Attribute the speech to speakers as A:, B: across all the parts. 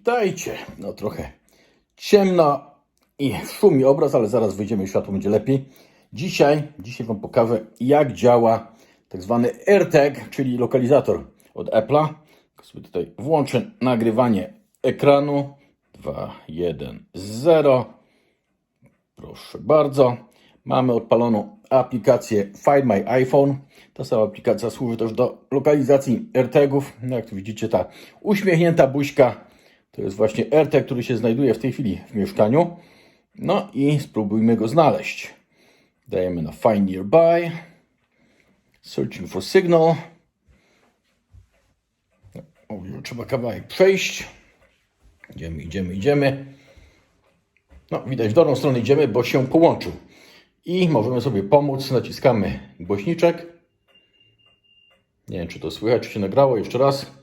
A: Witajcie. No trochę ciemno i szumi obraz, ale zaraz wyjdziemy światło będzie lepiej. Dzisiaj, dzisiaj Wam pokażę, jak działa tak zwany AirTag, czyli lokalizator od Apple'a. Sobie tutaj włączę nagrywanie ekranu. 2, 1, 0. Proszę bardzo. Mamy odpaloną aplikację Find My iPhone. Ta sama aplikacja służy też do lokalizacji AirTagów. No Jak tu widzicie, ta uśmiechnięta buźka to jest właśnie AirTag, który się znajduje w tej chwili w mieszkaniu. No i spróbujmy go znaleźć. Dajemy na Find Nearby. Searching for Signal. O, trzeba kawałek przejść. Idziemy, idziemy, idziemy. No, widać, w dobrą stronę idziemy, bo się połączył. I możemy sobie pomóc. Naciskamy głośniczek. Nie wiem, czy to słychać, czy się nagrało. Jeszcze raz.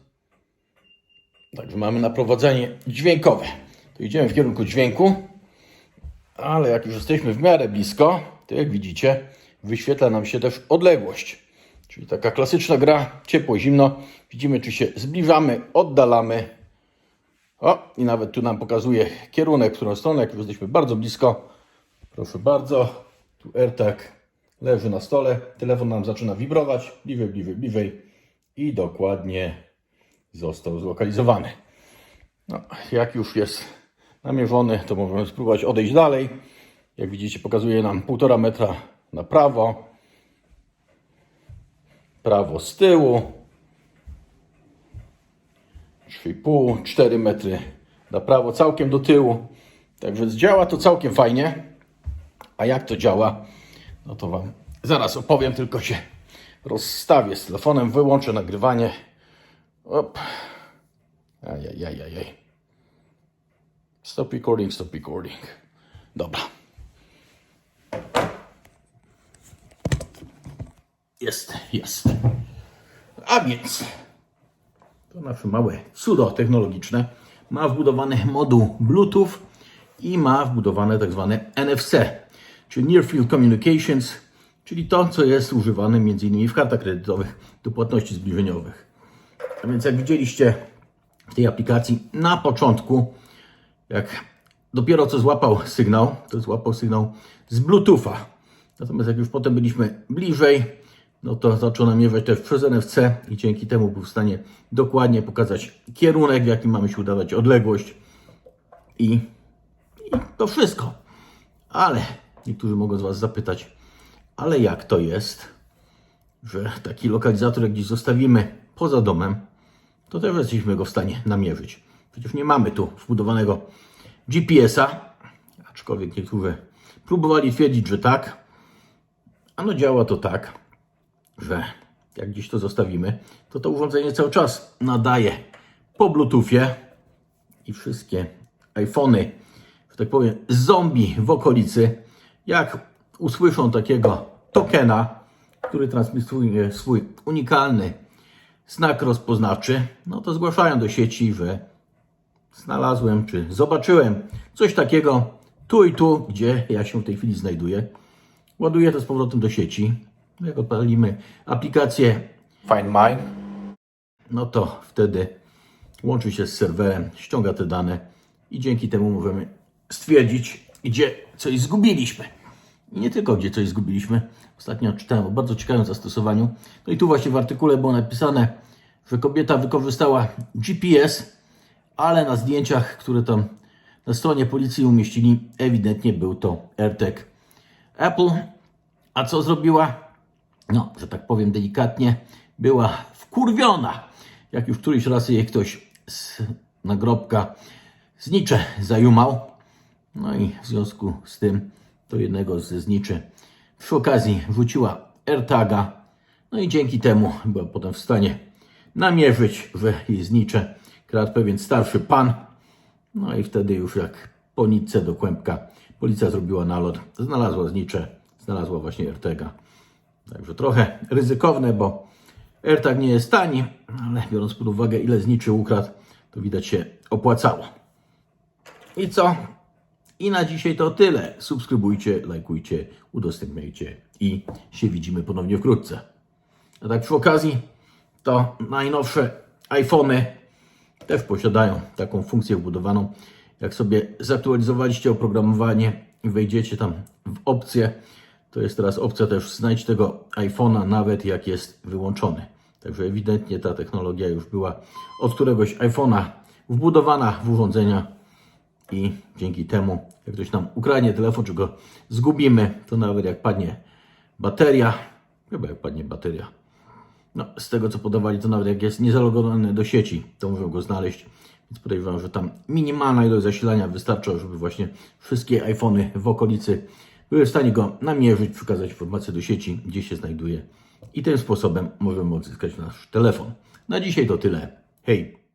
A: Także mamy naprowadzenie dźwiękowe. To idziemy w kierunku dźwięku. Ale jak już jesteśmy w miarę blisko, to jak widzicie, wyświetla nam się też odległość. Czyli taka klasyczna gra, ciepło, zimno. Widzimy, czy się zbliżamy, oddalamy. O, i nawet tu nam pokazuje kierunek, w którą stronę, jak już jesteśmy bardzo blisko. Proszę bardzo, tu AirTag leży na stole, telefon nam zaczyna wibrować, bliżej, bliżej, bliżej i dokładnie został zlokalizowany. No, jak już jest namierzony, to możemy spróbować odejść dalej. Jak widzicie, pokazuje nam 1,5 metra na prawo, prawo z tyłu, 3,5, 4 metry na prawo, całkiem do tyłu. Także działa to całkiem fajnie. A jak to działa, no to Wam zaraz opowiem, tylko się rozstawię z telefonem, wyłączę nagrywanie. Op. Ajajajajaj. Stop recording, stop recording. Dobra. Jest, jest. A więc to nasze małe cudo technologiczne ma wbudowany moduł Bluetooth i ma wbudowane tak zwane NFC, czyli Near Field Communications, czyli to, co jest używane m.in. w kartach kredytowych do płatności zbliżeniowych. A więc jak widzieliście w tej aplikacji na początku, jak dopiero co złapał sygnał, to złapał sygnał z Bluetootha. Natomiast jak już potem byliśmy bliżej, no to zaczął namierzać też przez NFC i dzięki temu był w stanie dokładnie pokazać kierunek, w jakim mamy się udawać, odległość i, i to wszystko. Ale niektórzy mogą z Was zapytać, ale jak to jest, że taki lokalizator, jak gdzieś zostawimy poza domem, to też jesteśmy go w stanie namierzyć. Przecież nie mamy tu wbudowanego GPS-a, aczkolwiek niektórzy próbowali twierdzić, że tak. Ano działa to tak, że jak gdzieś to zostawimy, to to urządzenie cały czas nadaje po Bluetoothie i wszystkie iPhony, że tak powiem, zombie w okolicy, jak usłyszą takiego tokena, który transmituje swój unikalny znak rozpoznawczy, no to zgłaszają do sieci, że znalazłem czy zobaczyłem coś takiego tu i tu, gdzie ja się w tej chwili znajduję. Ładuję to z powrotem do sieci. Jak odpalimy aplikację Find My, no to wtedy łączy się z serwerem, ściąga te dane i dzięki temu możemy stwierdzić, gdzie coś zgubiliśmy. I nie tylko gdzie coś zgubiliśmy. Ostatnio czytałem o bardzo ciekawym zastosowaniu. No i tu właśnie w artykule było napisane, że kobieta wykorzystała GPS, ale na zdjęciach, które tam na stronie policji umieścili, ewidentnie był to AirTag Apple. A co zrobiła? No, że tak powiem delikatnie, była wkurwiona. Jak już któryś raz jej ktoś z nagrobka znicze zajumał. No i w związku z tym do jednego ze zniczy przy okazji wrzuciła AirTaga. No i dzięki temu była potem w stanie namierzyć, że jej znicze kradł pewien starszy pan. No i wtedy już jak po nitce do kłębka policja zrobiła nalot, znalazła znicze, znalazła właśnie AirTaga. Także trochę ryzykowne, bo AirTag nie jest tani, ale biorąc pod uwagę ile zniczy ukradł, to widać się opłacało. I co? I na dzisiaj to tyle. Subskrybujcie, lajkujcie, udostępniajcie i się widzimy ponownie wkrótce. A tak przy okazji, to najnowsze iPhony też posiadają taką funkcję wbudowaną. Jak sobie zaktualizowaliście oprogramowanie i wejdziecie tam w opcję, to jest teraz opcja też znajdź tego iPhone'a nawet jak jest wyłączony. Także ewidentnie ta technologia już była od któregoś iPhone'a wbudowana w urządzenia i dzięki temu, jak ktoś nam ukradnie telefon, czy go zgubimy, to nawet jak padnie bateria, chyba jak padnie bateria, no, z tego co podawali, to nawet jak jest niezalogowany do sieci, to możemy go znaleźć. Więc podejrzewam, że tam minimalna ilość zasilania wystarcza, żeby właśnie wszystkie iPhony w okolicy były w stanie go namierzyć, przekazać informację do sieci, gdzie się znajduje. I tym sposobem możemy odzyskać nasz telefon. Na dzisiaj to tyle. Hej!